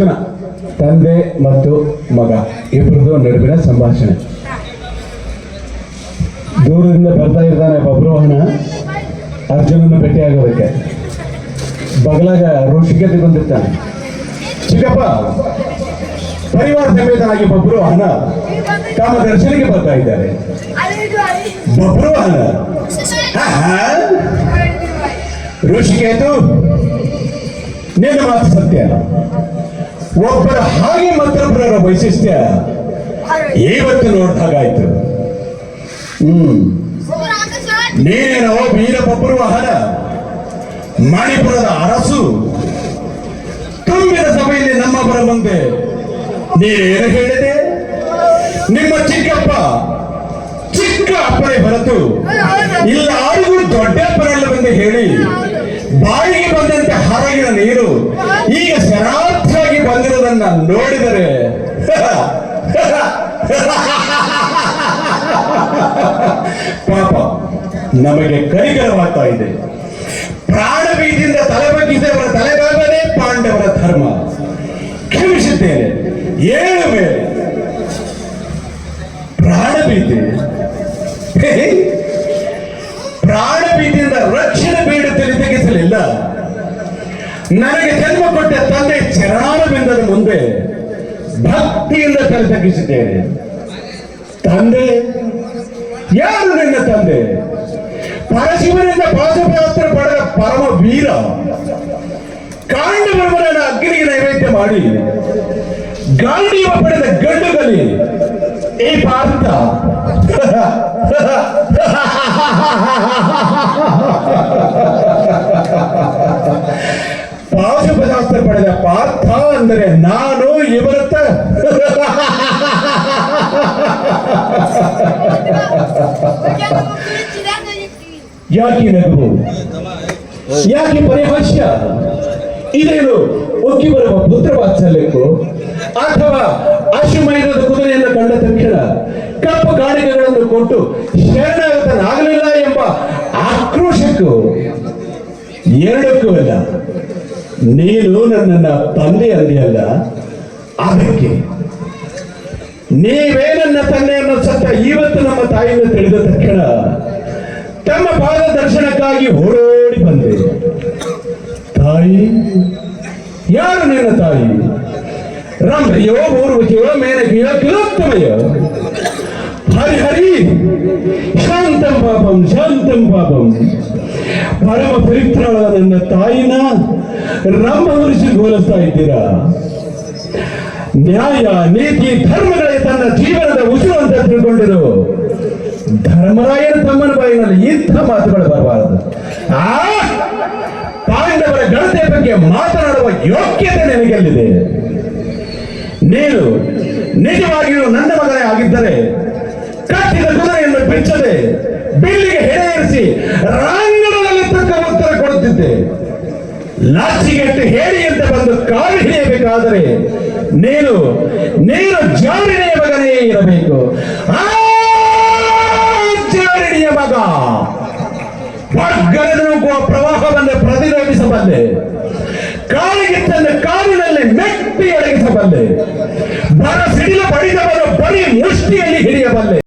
ಅರ್ಜುನ ತಂದೆ ಮತ್ತು ಮಗ ಇಬ್ಬರದು ನಡುವಿನ ಸಂಭಾಷಣೆ. ದೂರದಿಂದ ಬರ್ತಾ ಇದ್ದಾನೆ ಬಬ್ರವಾಹನ ಅರ್ಜುನನ ಭೇಟಿಯಾಗೋದಕ್ಕೆ. ಬಗಲಾಗ ಋಷಿಕತೆ ಬಂದಿರ್ತಾನೆ ಚಿಕ್ಕಪ್ಪ, ಪರಿವಾರ ಸಮೇತನಾಗಿ ಬಬ್ರವಾಹನ ತಮ್ಮ ದರ್ಶನಕ್ಕೆ ಬರ್ತಾ ಇದ್ದಾರೆ. ಬಬ್ರವಾಹನ ಋಷಿಕೇತು ನಿನ್ನ ಮಾತು ಸತ್ಯ. ಒಬ್ಬರ ಹಾಗೆ ಮತ್ತೊಬ್ಬರ ವೈಶಿಷ್ಟ್ಯ ಇವತ್ತು ನೋಡ್ದಾಗಾಯ್ತು ಹ್ಮ್. ನೀನೇನೋ ವೀರಪಬ್ಬರು ವಾಹನ ಮಣಿಪುರದ ಅರಸು. ತುಂಬಿದ ಸಭೆಯಲ್ಲಿ ನಮ್ಮಬ್ಬರ ಮುಂದೆ ನೀನೇನು ಹೇಳಿದೆ? ನಿಮ್ಮ ಚಿಕ್ಕಪ್ಪ ಚಿಕ್ಕ ಅಪ್ಪನೇ ಬರತು ಇಲ್ಲ ಆರಿಗೂ ದೊಡ್ಡಪ್ಪನಲ್ಲ ಬಂದು ಹೇಳಿ. ಬಾಯಿಗೆ ಬಂದಂತೆ ಹರಗಿನ ನೀರು ಈಗ ಬಂದಿರೋದನ್ನ ನೋಡಿದರೆ. ಪಾಪ, ನಮಗೆ ಕರಿಗರವಾಗ್ತಾ ಇದೆ. ಪ್ರಾಣ ಬೀದಿಯಿಂದ ತಲೆ ಬಗ್ಗಿಸಿದವರ ತಲೆಬಾಗನೆ ಪಾಂಡವರ ಧರ್ಮ. ಕ್ಷಮಿಸುತ್ತೇನೆ. ಏಳು ಮೇಲೆ. ಪ್ರಾಣ ಬೀದಿ ಪ್ರಾಣ ಬೀದಿಯಿಂದ ರಕ್ಷಣೆ ತೆಗೆಸಲಿಲ್ಲ ನನಗೆ ಜನ್ಮ ಕೊಟ್ಟ ತಂದೆ ಚರಣಾರವಿಂದದ ಮುಂದೆ ಭಕ್ತಿಯಿಂದ ತಲೆ ತಗ್ಗಿಸಿದ್ದೇನೆ. ತಂದೆ, ಯಾರು ನಿನ್ನ ತಂದೆ? ಪರಶಿವನಿಂದ ಪಾಶಪಾತ್ರ ಪಡೆದ ಪರಮ ವೀರ. ಕಾಂಡವರವರನ್ನ ಅಗ್ನಿಗೆ ನೈವೇದ್ಯ ಮಾಡಿ ಗಾಂಡೀವ ಪಡೆದ ಗಂಡುಗಲಿ, ಈ ಪಾರ್ಥ ಯಾಕೆ ನಗು? ಯಾಕೆ ಪರಿಹಾಸ್ಯ ಇದೇನು ಒಕ್ಕಿ ಬರುವ ಪುತ್ರ ವಾತ್ಸಲ್ಯಕ್ಕೂ? ಅಥವಾ ಅಶ್ವಮೈನದ ಕುದುರೆಯನ್ನು ಕಂಡ ತಕ್ಷಣ ಕಪ್ಪು ಕಾಣಿಕೆಗಳನ್ನು ಕೊಟ್ಟು ಶರಣಾಗತನಾಗಲಿಲ್ಲ ಎಂಬ ಆಕ್ರೋಶಕ್ಕೂ? ಎರಡಕ್ಕೂ ಅಲ್ಲ. ನೀನು ನನ್ನನ್ನ ತಂದೆ ಅಂದಿಯಲ್ಲ ಅದಕ್ಕೆ ನೀವೇ ನನ್ನ ತಂದೆಯನ್ನು ಸತ್ತ ಇವತ್ತು ನಮ್ಮ ತಾಯಿಯನ್ನು ತಿಳಿದ ತಕ್ಷಣ ತಮ್ಮ ಪಾದ ದರ್ಶನಕ್ಕಾಗಿ ಓಡೋಡಿ ಬಂದೆ. ತಾಯಿ, ಯಾರು ನಿನ್ನ ತಾಯಿ? ರಂಭೆಯೋ ಊರ್ವಶಿಯೋ ಮೇನಕಿಯೋ, ಕಿಲೋತ್ತಮೆಯೋ? ಹರಿ ಹರಿ, ಶಾಂತಂ ಪಾಪಂ ಶಾಂತಂ ಪಾಪಂ. ಪರಮ ಪವಿತ್ರಳ ನನ್ನ ತಾಯಿನ ರಾಮ ಉರಿಸಿ ಹೋಲಿಸ್ತಾ ಇದ್ದೀರಾ? ನ್ಯಾಯ, ನೀತಿ, ಧರ್ಮಗಳೇ ತನ್ನ ಜೀವನದ ಉಸಿರು ಅಂತ ತಿಳ್ಕೊಂಡಿರು ಧರ್ಮರಾಯನ ತಮ್ಮನ ಬಾಯಿನಲ್ಲಿ ಇಂಥ ಮಾತುಗಳು ಬರಬಾರದು. ಆ ಪಾಂಡವರ ಗಣತೆ ಬಗ್ಗೆ ಮಾತನಾಡುವ ಯೋಗ್ಯತೆ ನಿನಗೆಲ್ಲಿದೆ? ನೀನು ನಿಜವಾಗಿಯೂ ನನ್ನ ಮಗನೇ ಆಗಿದ್ದರೆ ಕಟ್ಟಿದ ಕುದುರೆಯನ್ನು ಬಿಚ್ಚದೆ ಬಿಲ್ಲಿಗೆ ಹೆಡೆ ಏರಿಸಿ ರಾಂಗಣದಲ್ಲಿ ತಕ್ಕ ಉತ್ತರ ಕೊಡುತ್ತಿದ್ದೆ. ಲಾಚಿಗೆಟ್ಟು ಹೇಳಿ ಅಂತ ಬಂದು ಕಾಲು ಹಿಡಿಯಬೇಕಾದರೆ ನೀನು ನೀನು ಜಾರಿನೇ ಮಗನೇ ಇರಬೇಕು. ಆ ವರ್ಗದ ನುಗ್ಗುವ ಪ್ರವಾಹವನ್ನು ಪ್ರತಿರೋಧಿಸಬಲ್ಲೆ ಕಾಲಿಗೆ ತನ್ನ ಕಾಲಿನಲ್ಲಿ ಮೆಟ್ಟಿ ಅಡಗಿಸಬಲ್ಲೆ ಬರ ಸಿಡಿಲ ಬಡಿದವನು ಬರೀ ಮುಷ್ಟಿಯಲ್ಲಿ ಹಿಡಿಯಬಲ್ಲೆ